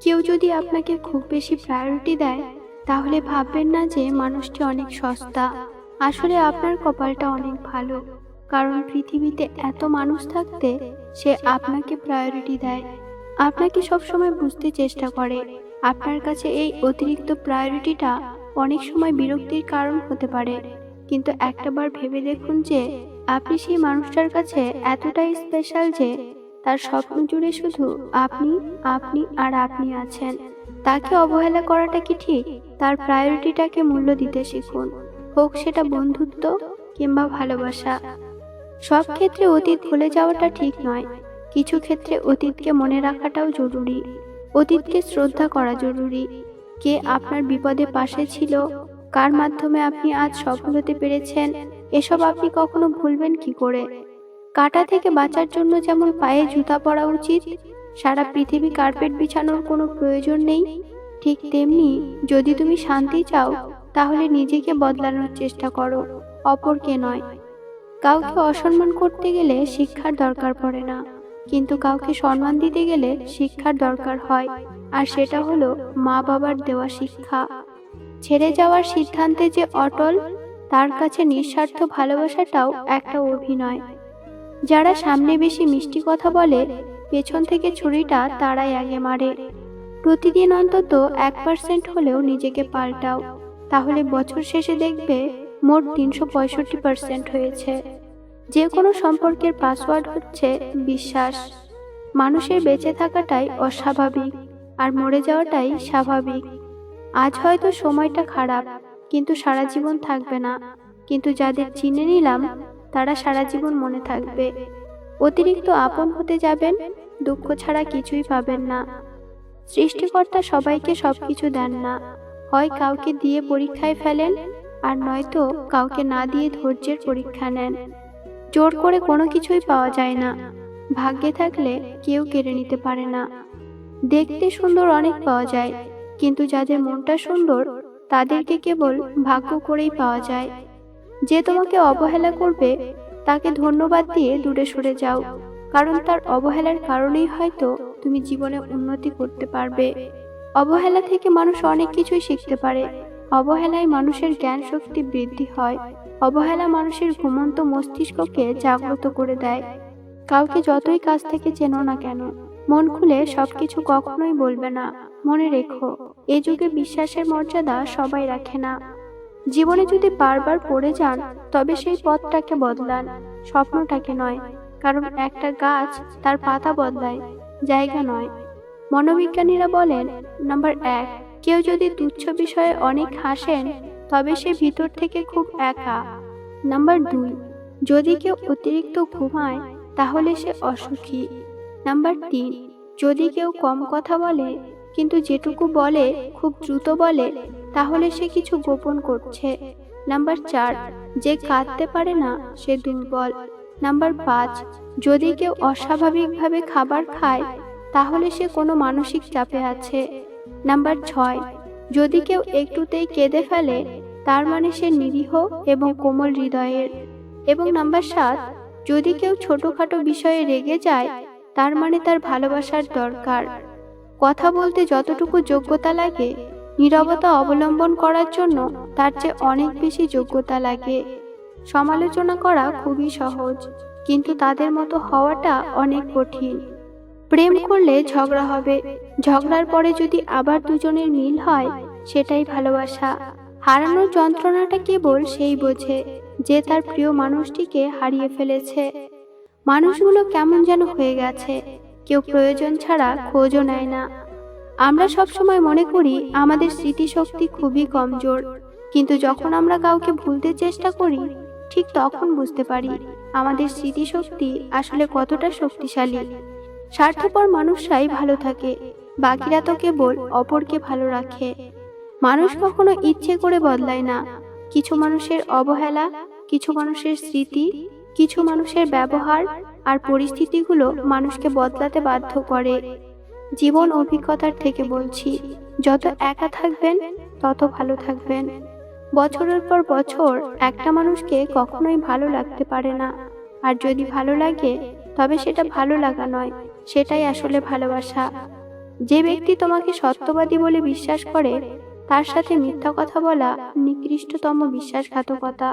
কেউ যদি আপনাকে খুব বেশি প্রায়োরিটি দেয়, তাহলে ভাববেন না যে মানুষটি অনেক সস্তা। আসলে আপনার কপালটা অনেক ভালো, কারণ পৃথিবীতে এত মানুষ থাকতে সে আপনাকে প্রায়োরিটি দেয়। আপনাকে সবসময় বুঝতে চেষ্টা করে। আপনার কাছে এই অতিরিক্ত প্রায়োরিটিটা অনেক সময় বিরক্তির কারণ হতে পারে। কিন্তু একটাবার ভেবে দেখুন যে, আপনি সেই মানুষটার কাছে এতটাই স্পেশাল যে তার স্বপ্ন জুড়ে শুধু আপনি আপনি আর আপনি আছেন। তাকে অবহেলা করাটা কি ঠিক? তার প্রায়োরিটিটাকে মূল্য দিতে শিখুন। হোক সেটা বন্ধুত্ব কিংবা ভালোবাসা। সব ক্ষেত্রে অতীত ভুলে যাওয়াটা ঠিক নয়। কিছু ক্ষেত্রে অতীতকে মনে রাখাটাও জরুরি। অতীতকে শ্রদ্ধা করা জরুরি। কে আপনার বিপদে পাশে ছিল? কার মাধ্যমে আপনি আজ সফল হতে পেরেছেন? এসব আপনি কখনো ভুলবেন কি করে? কাটা থেকে বাঁচার জন্য যেমন পায়ে জুতা পরা উচিত, সারা পৃথিবী কার্পেট বিছানোর কোনো প্রয়োজন নেই, ঠিক তেমনি যদি তুমি শান্তি চাও, তাহলে নিজেকে বদলানোর চেষ্টা করো, অপরকে নয়। কাউকে অসম্মান করতে গেলে শিক্ষার দরকার পড়ে না, কিন্তু কাউকে সম্মান দিতে গেলে শিক্ষার দরকার হয়, আর সেটা হলো মা বাবার দেওয়া শিক্ষা। ছেড়ে যাওয়ার সিদ্ধান্তে যে অটল, তার কাছে নিঃস্বার্থ ভালোবাসাটাও একটা অভিনয়। যারা সামনে বেশি মিষ্টি কথা বলে পেছন থেকে ছুরিটা তারাই আগে মারে। প্রতিদিন অন্তত এক পার্সেন্ট হলেও নিজেকে পাল্টাও। তাহলে বছর শেষে দেখবে মোট তিনশো পঁয়ষট্টি পার্সেন্ট হয়েছে। যে কোনো সম্পর্কের পাসওয়ার্ড হচ্ছে বিশ্বাস। মানুষের বেঁচে থাকাটাই অস্বাভাবিক আর মরে যাওয়াটাই স্বাভাবিক। আজ হয়তো সময়টা খারাপ কিন্তু সারা জীবন থাকবে না। কিন্তু যাদের চিনে নিলাম তারা সারা জীবন মনে থাকবে। অতিরিক্ত আপন হতে যাবেন, দুঃখ ছাড়া কিছুই পাবেন না। সৃষ্টিকর্তা সবাইকে সবকিছু দেন না। হয় কাউকে দিয়ে পরীক্ষায় ফেলেন, আর নয়তো কাউকে না দিয়ে ধৈর্যের পরীক্ষা নেন। জোর করে কোনো কিছুই পাওয়া যায় না। ভাগ্যে থাকলে কেউ কেড়ে নিতে পারে না। দেখতে সুন্দর অনেক পাওয়া যায়, কিন্তু যাদের মনটা সুন্দর, তাদেরকে কেবল ভাগ্য করেই পাওয়া যায়। যে তোমাকে অবহেলা করবে, তাকে ধন্যবাদ দিয়ে দূরে সরে যাও। কারণ তার অবহেলার কারণেই হয়তো তুমি জীবনে উন্নতি করতে পারবে। অবহেলা থেকে মানুষ অনেক কিছুই শিখতে পারে। অবহেলায় মানুষের জ্ঞান শক্তি বৃদ্ধি হয়। অবহেলা মানুষের ঘুমন্ত মস্তিষ্ককে জাগ্রত করে দেয়। কাউকে যতই কাছ থেকে চেনো না কেন, মন খুলে সবকিছু কখনোই বলবে না। মনে রেখো, এ যুগে বিশ্বাসের মর্যাদা সবাই রাখে না। জীবনে যদি বারবার পড়ে যান, তবে সেই পথটাকে বদলান। স্বপ্নটাকে নয়, কারণ একটা গাছ তার পাতা বদলায়, জায়গা নয়। মনোবিজ্ঞানীরা বলেন, নাম্বার এক, কেউ যদি তুচ্ছ বিষয়ে অনেক হাসেন, তবে সে ভিতর থেকে খুব একা। নাম্বার দুই, যদি কেউ অতিরিক্ত ঘুমায়, তাহলে সে অসুখী। নাম্বার তিন, যদি কেউ কম কথা বলে কিন্তু যেটুকু বলে, খুব দ্রুত বলে, তাহলে সে কিছু গোপন করছে। নাম্বার চার, যে কাঁদতে পারে না, সে দুর্বল। নাম্বার পাঁচ, যদি কেউ অস্বাভাবিকভাবে খাবার খায়, তাহলে সে কোনো মানসিক চাপে আছে। নাম্বার ছয়, যদি কেউ একটুতেই কেঁদে ফেলে, তার মানে সে নিরীহ এবং কোমল হৃদয়ের। এবং নাম্বার সাত, যদি কেউ ছোটখাটো বিষয়ে রেগে যায়, তার মানে তার ভালোবাসার দরকার। কথা বলতে যতটুকু যোগ্যতা লাগে, নীরবতা অবলম্বন করার জন্য তার চেয়ে অনেক বেশি যোগ্যতা লাগে। সমালোচনা করা খুবই সহজ, কিন্তু তাদের মতো হওয়াটা অনেক কঠিন। প্রেম করলে ঝগড়া হবে, ঝগড়ার পরে যদি আবার দুজনের মিল হয়, সেটাই ভালোবাসা। হারানোর যন্ত্রণাটা কেবল সেই বোঝে, যে তার প্রিয় মানুষটিকে হারিয়ে ফেলেছে। মানুষগুলো কেমন যেন হয়ে গেছে। কেউ প্রয়োজন ছাড়া খোঁজও নেয় না। আমরা সব সময় মনে করি আমাদের স্মৃতিশক্তি খুবই কমজোর, কিন্তু যখন আমরা কাউকে ভুলতে চেষ্টা করি, ঠিক তখন বুঝতে পারি আমাদের স্মৃতিশক্তি আসলে কতটা শক্তিশালী। স্বার্থপর মানুষরাই ভালো থাকে, বাকিরা তো কেবল অপরকে ভালো রাখে। মানুষ কখনো ইচ্ছে করে বদলায় না। কিছু মানুষের অবহেলা, কিছু মানুষের স্মৃতি কিছু মানুষের ব্যবহার আর পরিস্থিতিগুলো মানুষকে বদলাতে বাধ্য করে। জীবন অভিজ্ঞতার থেকে বলছি, যত একা থাকবেন, তত ভালো থাকবেন। বছরের পর বছর একটা মানুষকে কখনোই ভালো লাগতে পারে না। আর যদি ভালো লাগে, তবে সেটা ভালো লাগা নয়, সেটাই আসলে ভালোবাসা। যে ব্যক্তি তোমাকে সত্যবাদী বলে বিশ্বাস করে, তার সাথে মিথ্যা কথা বলা নিকৃষ্টতম বিশ্বাসঘাতকতা।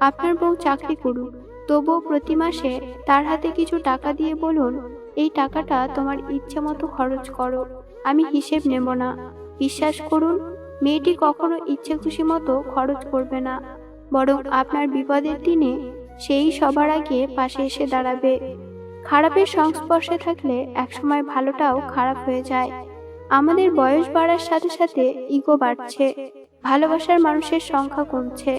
আপনার বউ চাকরি করুক তবুও প্রতি মাসে তার হাতে কিছু টাকা দিয়ে বলুন, এই টাকাটা তোমার ইচ্ছে মতো খরচ করো, আমি হিসেব নেব না। বিশ্বাস করুন, মেয়েটি কখনো ইচ্ছে খুশি মতো খরচ করবে না। বরং আপনার বিপদের দিনে সেই সবার আগে পাশে এসে দাঁড়াবে। খারাপের সংস্পর্শে থাকলে একসময় ভালোটাও খারাপ হয়ে যায়। আমাদের বয়স বাড়ার সাথে সাথে ইগো বাড়ছে। ভালোবাসার মানুষের সংখ্যা কমছে।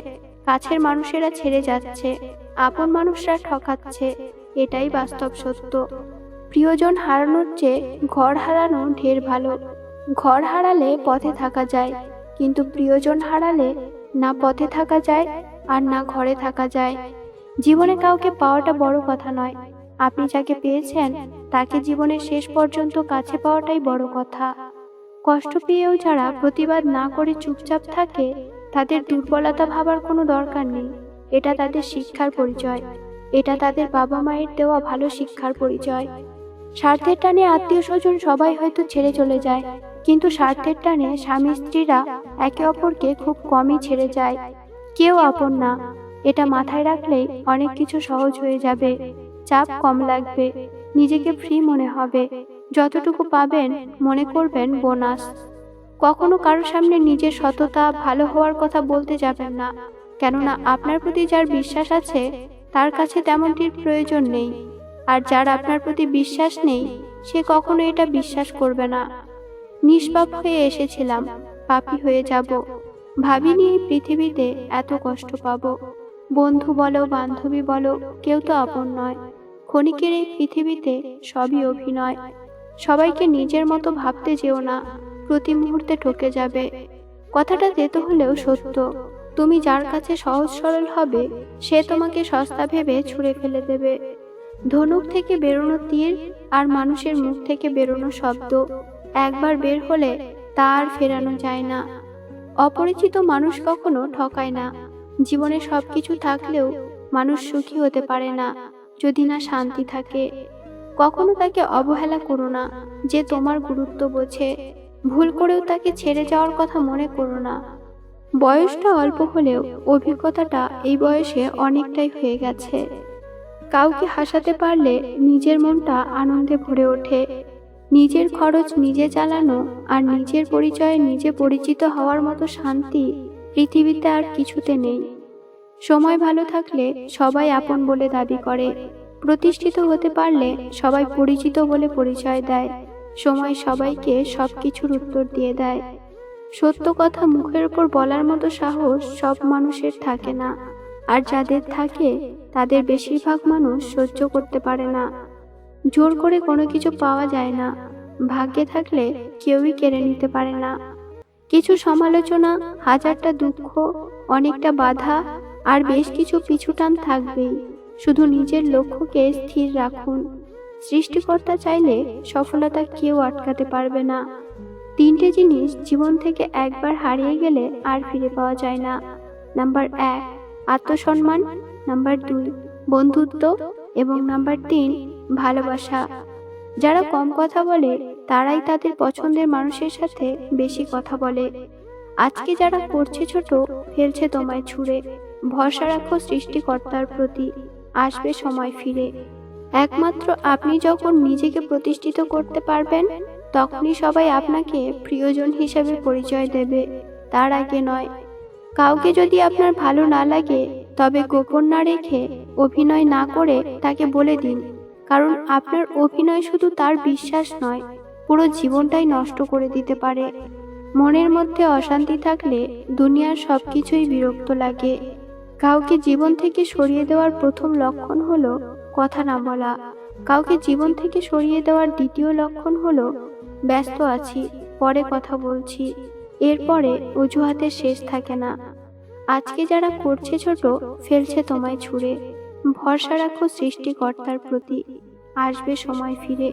কাছের মানুষেরা ছেড়ে যাচ্ছে আপন মানুষরা ঠকাচ্ছে এটাই বাস্তব সত্য। প্রিয়জন হারানোর চেয়ে ঘর হারানো ঢের ভালো। ঘর হারালে পথে থাকা যায় কিন্তু প্রিয়জন হারালে না পথে থাকা যায় আর না ঘরে থাকা যায়। জীবনে কাউকে পাওয়াটা বড় কথা নয়। আপনি যাকে পেয়েছেন তাকে জীবনের শেষ পর্যন্ত কাছে পাওয়াটাই বড় কথা। কষ্ট পেয়েও যারা প্রতিবাদ না করে চুপচাপ থাকে তাদের দুর্বলতা ভাবার কোনো দরকার নেই। এটা তাদের শিক্ষার পরিচয়। এটা তাদের বাবা মায়ের দেওয়া ভালো শিক্ষার পরিচয়। স্বার্থের টানে আত্মীয় স্বজন সবাই হয়তো ছেড়ে চলে যায়, কিন্তু স্বার্থের টানে স্বামী স্ত্রীরা একে অপরকে খুব কমই ছেড়ে যায়। কেউ আপন না। এটা মাথায় রাখলেই অনেক কিছু সহজ হয়ে যাবে। চাপ কম লাগবে। নিজেকে ফ্রি মনে হবে। যতটুকু পাবেন মনে করবেন বোনাস। কখনো কারও সামনে নিজের সততা, ভালো হওয়ার কথা বলতে যাবেন না। কেননা আপনার প্রতি যার বিশ্বাস আছে, তার কাছে তেমনটির প্রয়োজন নেই। আর যার আপনার প্রতি বিশ্বাস নেই, সে কখনো এটা বিশ্বাস করবে না। নিষ্পাপ হয়ে এসেছিলাম, পাপি হয়ে যাব। ভাবিনি এই পৃথিবীতে এত কষ্ট পাবো। বন্ধু বলো, বান্ধবী বলো, কেউ তো আপন নয়। ক্ষণিকের এই পৃথিবীতে সবই অভিনয়। সবাইকে নিজের মতো ভাবতে যেও না। প্রতি মুহূর্তে ঠকে যাবে। কথাটা তেতো হলেও সত্য। তুমি যার কাছে সহজ সরল হবে, সে তোমাকে সস্তা ভেবে ছুঁড়ে ফেলে দেবে। ধনুক থেকে বেরোনো তীর আর মানুষের মুখ থেকে বেরোনো শব্দ, একবার বের হলে তা আর ফেরানো যায় না। অপরিচিত মানুষ কখনো ঠকায় না। জীবনে সবকিছু থাকলেও মানুষ সুখী হতে পারে না, যদি না শান্তি থাকে। কখনো তাকে অবহেলা করো না, যে তোমার গুরুত্ব বোঝে। ভুল করেও তাকে ছেড়ে যাওয়ার কথা মনে করো না। বয়সটা অল্প হলেও অভিজ্ঞতাটা এই বয়সে অনেকটাই হয়ে গেছে। কাউকে হাসাতে পারলে নিজের মনটা আনন্দে ভরে ওঠে। নিজের খরচ নিজে চালানো আর নিজের পরিচয়ে নিজে পরিচিত হওয়ার মতো শান্তি পৃথিবীতে আর কিছুতে নেই। সময় ভালো থাকলে সবাই আপন বলে দাবি করে। প্রতিষ্ঠিত হতে পারলে সবাই পরিচিত বলে পরিচয় দেয়। সময় সবাইকে সবকিছুর উত্তর দিয়ে দেয়। সত্য কথা মুখের উপর বলার মতো সাহস সব মানুষের থাকে না। আর যাদের থাকে, তাদের বেশিরভাগ মানুষ সহ্য করতে পারে না। জোর করে কোনো কিছু পাওয়া যায় না। ভাগ্যে থাকলে কেউই কেড়ে নিতে পারে না। কিছু সমালোচনা, হাজারটা দুঃখ, অনেকটা বাধা আর বেশ কিছু পিছুটান থাকবেই। শুধু নিজের লক্ষ্যকে স্থির রাখুন। সৃষ্টিকর্তা চাইলে সফলতা কেউ আটকাতে পারবে না। তিনটে জিনিস জীবন থেকে একবার হারিয়ে গেলে আর ফিরে পাওয়া যায় না। নাম্বার এক, আত্মসম্মান। নাম্বার দুই, বন্ধুত্ব। এবং নাম্বার তিন, ভালোবাসা। যারা কম কথা বলে, তারাই তাদের পছন্দের মানুষের সাথে বেশি কথা বলে। আজকে যারা করছে ছোট, ফেলছে তোমায় ছুঁড়ে। ভরসা রাখো সৃষ্টিকর্তার প্রতি। আসবে সময় ফিরে। একমাত্র আপনি যখন নিজেকে প্রতিষ্ঠিত করতে পারবেন, তখনই সবাই আপনাকে প্রিয়জন হিসেবে পরিচয় দেবে। তার আগে নয়, কাউকে যদি আপনার ভালো না লাগে, তবে গোপন না রেখে অভিনয় না করে তাকে বলে দিন। কারণ আপনার অভিনয় শুধু তার বিশ্বাস নয়, পুরো জীবনটাই নষ্ট করে দিতে পারে। মনের মধ্যে অশান্তি থাকলে দুনিয়ার সব কিছুই বিরক্ত লাগে। কাউকে জীবন থেকে সরিয়ে দেওয়ার প্রথম লক্ষণ হলো কথা না বলা। কাউকে জীবন থেকে সরিয়ে দেওয়ার দ্বিতীয় লক্ষণ হলো, ব্যস্ত আছি, পরে কথা বলছি। এরপরে অজুহাতের শেষ থাকে না। আজকে যারা করছে ছোট, ফেলছে তোমায় ছুঁড়ে। ভরসা রাখো সৃষ্টিকর্তার প্রতি। আসবে সময় ফিরে।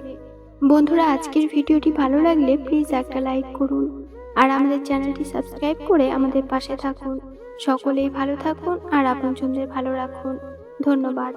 বন্ধুরা, আজকের ভিডিওটি ভালো লাগলে প্লিজ একটা লাইক করুন। আর আমাদের চ্যানেলটি সাবস্ক্রাইব করে আমাদের পাশে থাকুন। সকলেই ভালো থাকুন আর আপনজনদের ভালো রাখুন। ধন্যবাদ।